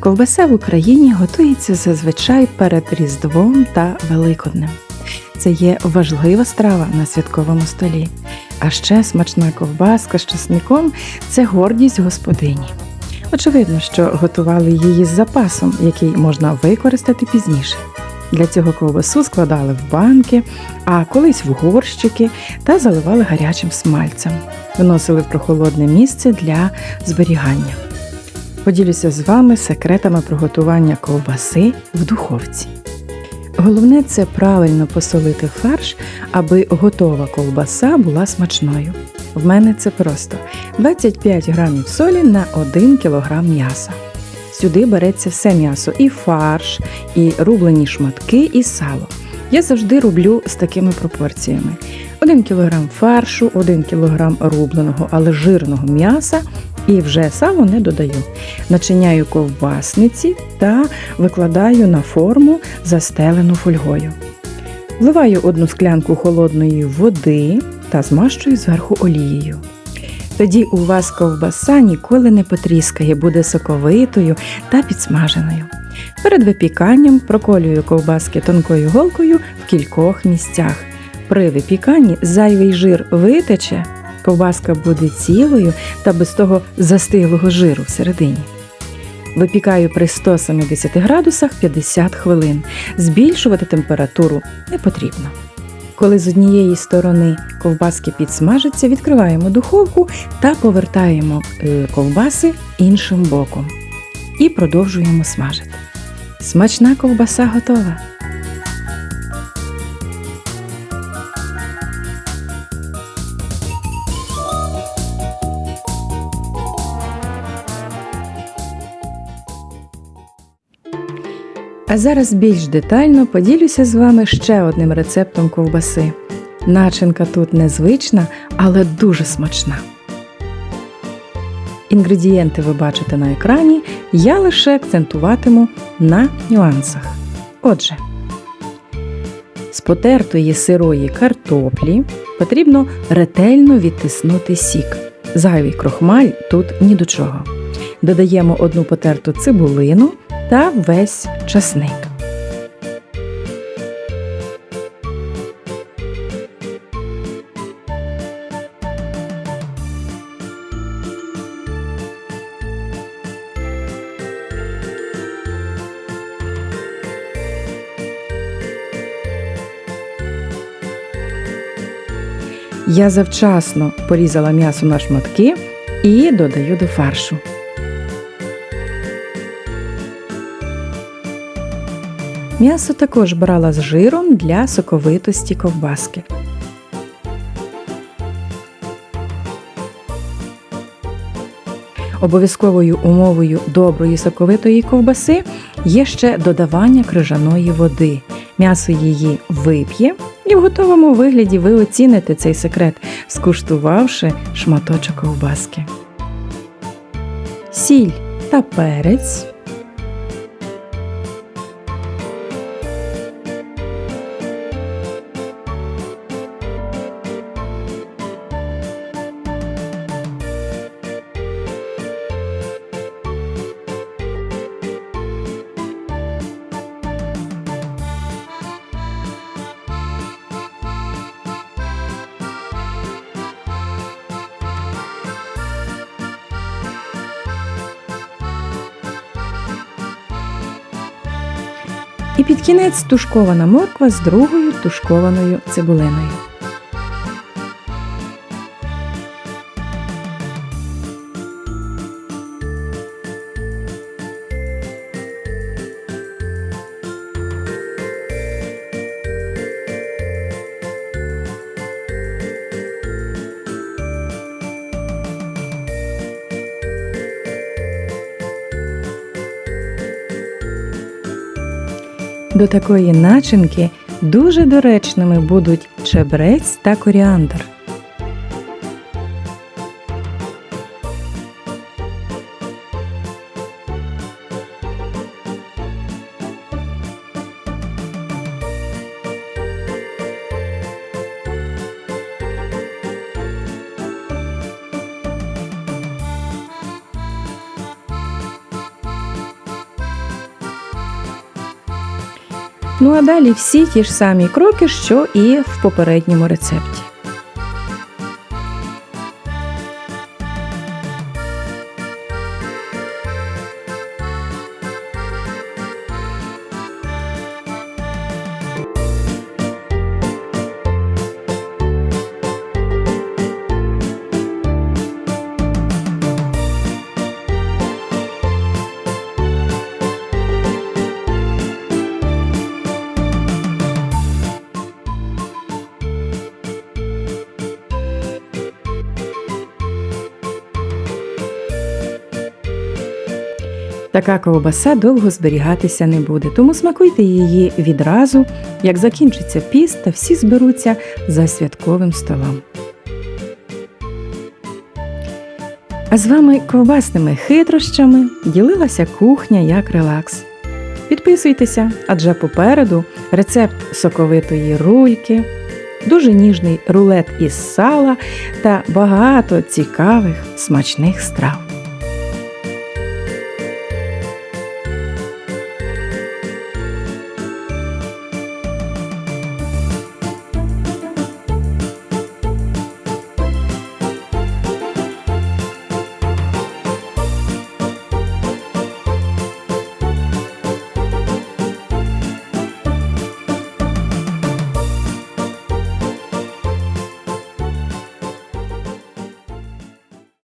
Ковбаса в Україні готується зазвичай перед Різдвом та Великоднем. Це є важлива страва на святковому столі. А ще смачна ковбаска з часником це гордість господині. Очевидно, що готували її з запасом, який можна використати пізніше. Для цього ковбасу складали в банки, а колись в горщики та заливали гарячим смальцем, виносили в прохолодне місце для зберігання. Поділюся з вами секретами приготування ковбаси в духовці. Головне це правильно посолити фарш, аби готова ковбаса була смачною. В мене це просто 25 грамів солі на 1 кг м'яса. Сюди береться все м'ясо, і фарш, і рублені шматки, і сало. Я завжди роблю з такими пропорціями: 1 кг фаршу, 1 кг рубленого, але жирного м'яса і вже сало не додаю. Начиняю ковбасниці та викладаю на форму, застелену фольгою. Вливаю одну склянку холодної води та змащую зверху олією. Тоді у вас ковбаса ніколи не потріскає, буде соковитою та підсмаженою. Перед випіканням проколюю ковбаски тонкою голкою в кількох місцях. При випіканні зайвий жир витече, ковбаска буде цілою та без того застиглого жиру всередині. Випікаю при 170 градусах 50 хвилин. Збільшувати температуру не потрібно. Коли з однієї сторони ковбаски підсмажаться, відкриваємо духовку та повертаємо е, ковбаси іншим боком. І продовжуємо смажити. Смачна ковбаса готова! А зараз більш детально поділюся з вами ще одним рецептом ковбаси. Начинка тут незвична, але дуже смачна. Інгредієнти ви бачите на екрані, я лише акцентуватиму на нюансах. Отже, з потертої сирої картоплі потрібно ретельно відтиснути сік. Зайвий крохмаль тут ні до чого. Додаємо одну потерту цибулину та весь часник. Я завчасно порізала м'ясо на шматки і додаю до фаршу. М'ясо також брала з жиром для соковитості ковбаски. Обов'язковою умовою доброї соковитої ковбаси є ще додавання крижаної води. М'ясо її вип'є, і в готовому вигляді ви оціните цей секрет, скуштувавши шматочок ковбаски. Сіль та перець. І під кінець тушкована морква з другою тушкованою цибулиною. До такої начинки дуже доречними будуть чебрець та коріандр. Ну а далі всі ті ж самі кроки, що і в попередньому рецепті. Така ковбаса довго зберігатися не буде, тому смакуйте її відразу, як закінчиться піст та всі зберуться за святковим столом. А з вами ковбасними хитрощами ділилася кухня як релакс. Підписуйтеся, адже попереду рецепт соковитої рульки, дуже ніжний рулет із сала та багато цікавих смачних страв.